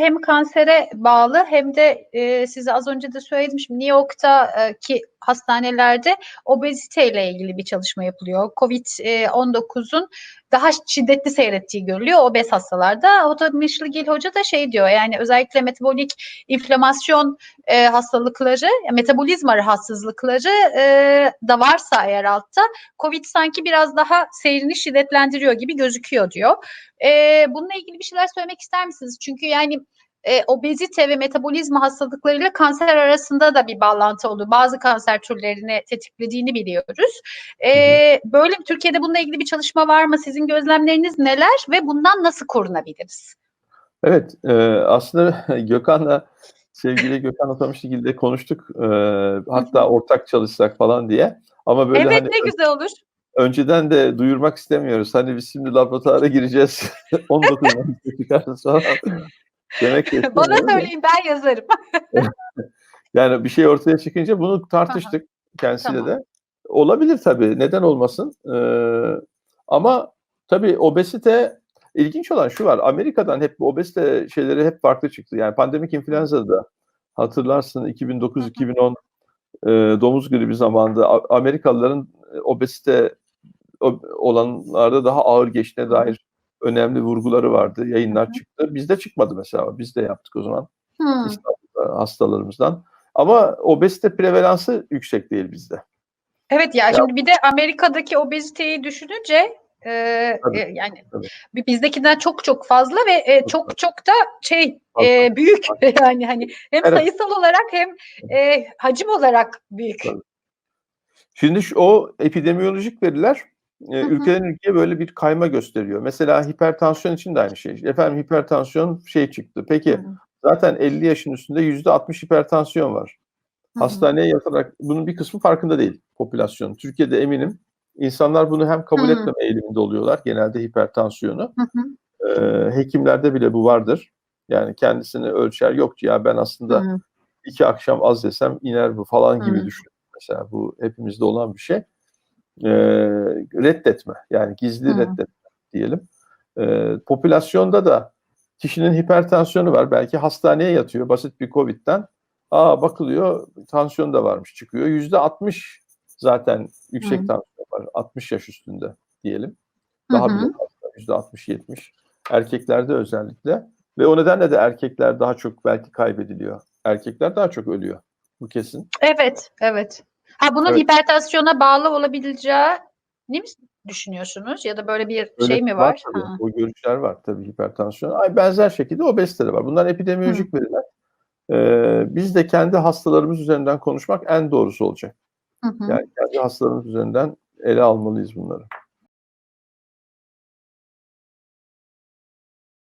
aslında hem kansere bağlı hem de e, size az önce de söyledim şimdi New York'ta e, hastanelerde obeziteyle ilgili bir çalışma yapılıyor. Covid-19'un daha şiddetli seyrettiği görülüyor obez hastalarda. O da Gil Hoca da şey diyor yani özellikle metabolik inflamasyon e, hastalıkları, metabolizma rahatsızlıkları e, da varsa eğer altta Covid sanki biraz daha seyrini şiddetlendiriyor gibi gözüküyor diyor. E, bununla ilgili bir şeyler söylemek ister misiniz? Çünkü yani e, obezite ve metabolizma hastalıklarıyla kanser arasında da bir bağlantı oluyor. Bazı kanser türlerini tetiklediğini biliyoruz. E, böyle Türkiye'de bununla ilgili bir çalışma var mı? Sizin gözlemleriniz neler ve bundan nasıl korunabiliriz? Evet, e, aslında Gökhan'la sevgili Gökhan Atamışlıgil'de konuştuk. E, hatta ortak çalışsak falan diye. Ama böyle evet hani ne güzel olur. Önceden de duyurmak istemiyoruz. Hani biz şimdi laboratuvara gireceğiz. 19 Mayıs'ta çıkarız falan. Demek ki Bana söyleyin ben yazarım. Yani bir şey ortaya çıkınca bunu tartıştık kendisiyle Tamam. de. Olabilir tabii. Neden olmasın? Ee, ama tabii obezite ilginç olan şu var. Amerika'dan hep obezite şeyleri hep farklı çıktı. Yani pandemik influenza'da da hatırlarsın 2009-2010 e, domuz gribi zamanında Amerikalıların e, obezite olanlarda daha ağır geçtiğine dair önemli vurguları vardı. Yayınlar çıktı. Bizde çıkmadı mesela. Biz de yaptık o zaman Hmm. İstanbul'da hastalarımızdan. Ama obezite prevalansı yüksek değil bizde. Evet ya şimdi bir de Amerika'daki obeziteyi düşününce e, e, yani tabii. bi- bizdekinden çok çok fazla ve e, Çok çok da şey e, büyük yani hani hem Evet. sayısal olarak hem e, hacim olarak büyük. Tabii. Şimdi şu, o epidemiyolojik veriler e, ülkeden ülkeye böyle bir kayma gösteriyor. Mesela hipertansiyon için de aynı şey. Efendim hipertansiyon şey çıktı. Peki Hı. zaten 50 yaşın üstünde yüzde 60 hipertansiyon var. Hastaneye yatarak bunun bir kısmı farkında değil popülasyon. Türkiye'de eminim insanlar bunu hem kabul Hı. etmeme eğiliminde oluyorlar genelde hipertansiyonu. Hı hı. Hekimlerde bile bu vardır. Yani kendisini ölçer yok ya ben aslında Hı. iki akşam az yesem iner bu falan gibi Hı. düşün. Mesela bu hepimizde olan bir şey. Ee, reddetme yani gizli Hı. reddetme diyelim. Ee, popülasyonda da kişinin hipertansiyonu var. Belki hastaneye yatıyor basit bir Covid'den. Aa bakılıyor tansiyon da varmış çıkıyor. Yüzde 60 zaten yüksek Hı. tansiyon var. 60 yaş üstünde diyelim. Hı Daha hı. bile fazla. Yüzde 60-70. Erkeklerde özellikle. Ve o nedenle de erkekler daha çok belki kaybediliyor. Erkekler daha çok ölüyor. Bu kesin. Evet, evet. Ha bunun Evet. hipertansiyona bağlı olabileceğini mi düşünüyorsunuz ya da böyle bir Öyle şey mi var? tabii. Ha. O görüşler var tabii hipertansiyon. Ay, benzer şekilde obezite de var. Bunlar epidemiyolojik veriler. Ee, biz de kendi hastalarımız üzerinden konuşmak en doğrusu olacak. Hı hı. Yani kendi hastalarımız üzerinden ele almalıyız bunları.